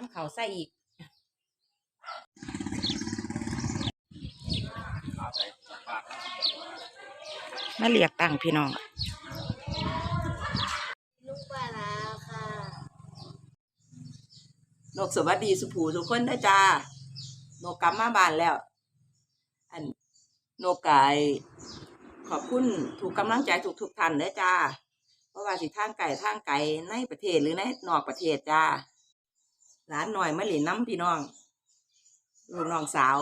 ทำเขาวใส่อีกมาเรียกตังค์พี่น้องลูกปลาร้าค่ะนกสวัสดีสุภูทุกคนนะจ้านกกลับมาบ้านแล้ว อันนกไก่ขอบคุณถูกกำลังใจทุกทุกๆท่านนะจ้า เพราะว่าสิทางไก่ทางไก่ในประเทศหรือในนอกประเทศจ้า หลานหน่อยมาหลินน้ำพี่น้องลูกน้องสาว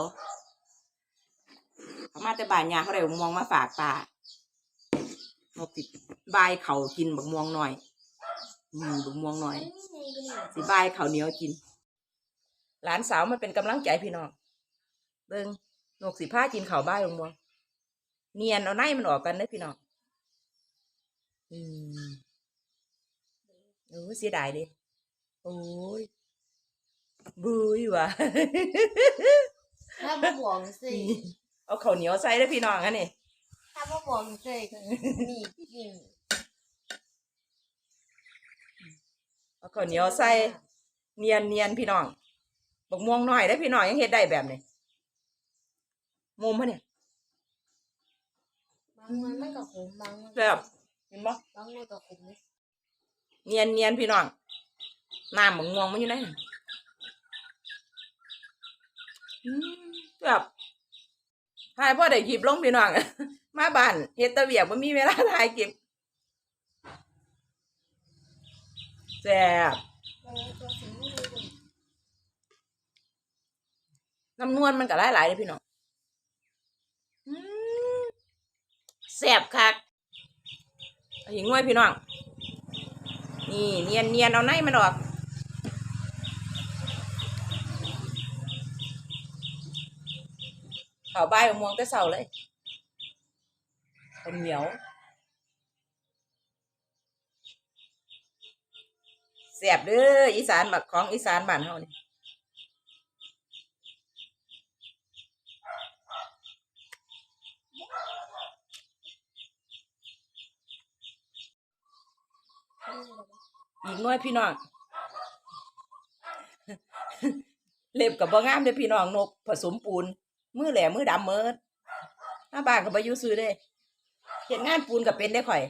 เขามาแต่บานยาเขาได้ม่วงมาฝากตานกติดบายเขากินบักม่วงหน่อยอืมบักม่วงหน่อย สิบายข้าเหนียวกิน หลานสาวมันเป็นกำลังใจพี่น้องเบิ่งนกสีผ้ากินเขาบ้ายลงบ่เนียนเอาในมันออกกันเด้อพี่น้องอืมโอ้ยเสียดายเดิโอ้ย บุยว่ะถ้าบ่บอกสิเอาข้าวเหนียวใส่เด้อพี่น้องอันนี้ถ้าบ่บอกสิมีกินเอาข้าวเหนียวใส่เนียนเนียนพี่น้องบักม่วงน้อยได้อพี่น้องยังเฮ็ดได้แบบนี้มุมปะเนี่ยบางมันมันก็ขมบางมันแบบเห็นบ่บางมันก็ขมเลยเนียนเนียนพี่น้องน้ำบักม่วงมันอยู่ไหนอืม แบบถ่ายพ่อได้คลิปลงพี่น้องมาบ้านเฮ็ดตะเวียกบ่มีเวลาถ่ายคลิปแซ่บน้ำนวลมันก็หลายๆเลยพี่น้องแซ่บคักหิงไว้พี่น้อง นี่เนียนเนียนเอาในมันออก ขาวใบมะม่วงแต่เสาเลยคนเหนียวแซ่บเด้ออีสานบักของอีสานบ้านเฮานี่อีกน้อยพี่น้อง เล็บกับบ่งามเด้อพี่น้องนกผสมปูน มือแหลมมือดำเมิดหน้าบ้านกับบ่อยู่ซื้อเด้เห็นงานปูนกับเป็นได้ข่อย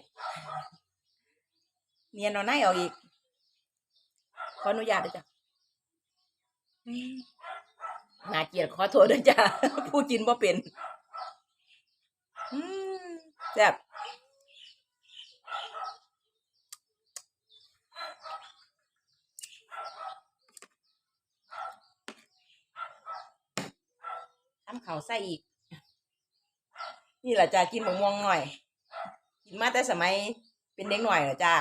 เนียนเอาหนเอาอีก ขออนุญาตด้วยจ้ะอืมน่าเกียดขอโทษด้วยจ้ะผู้กินบ่เป็น อืมแซ่บ ทำข้าวใส่อีก นี่แหละจ้ากินหมกม่วงหน่อย กินมาแต่สมัยเป็นเด็กหน่อยเหรอจ้า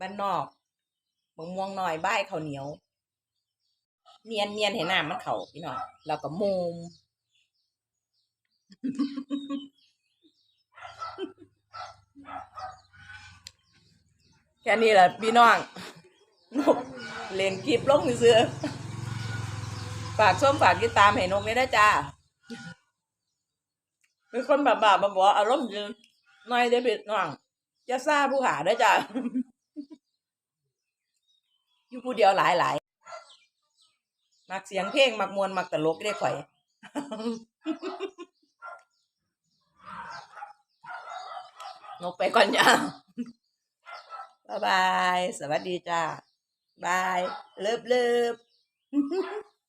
บ้านนอกหมกม่วงหน่อยบ้ายข้าวเหนียว เนียนเนียนเห็นหน้ำมันเข่าพี่น้องเราก็มุมแค่นี้แหละพี่น้องนกเล่นคลิปลงซื้อ ฝากส้มฝากติดตามให้นกนี่ได้จ้าเป็นคนแบบแบบมาบอกอารมณ์ดีหน่อยได้อพี่น้องจะซ่าผู้หาได้อจ้าอยู่ผู้เดียวหลายหลายมักเสียงเพลงมักมวนมักตลกได้ข่อยนกไปก่อนจ้าบ๊ายบาย สวัสดีจ้า บาย เลิฟเลิฟ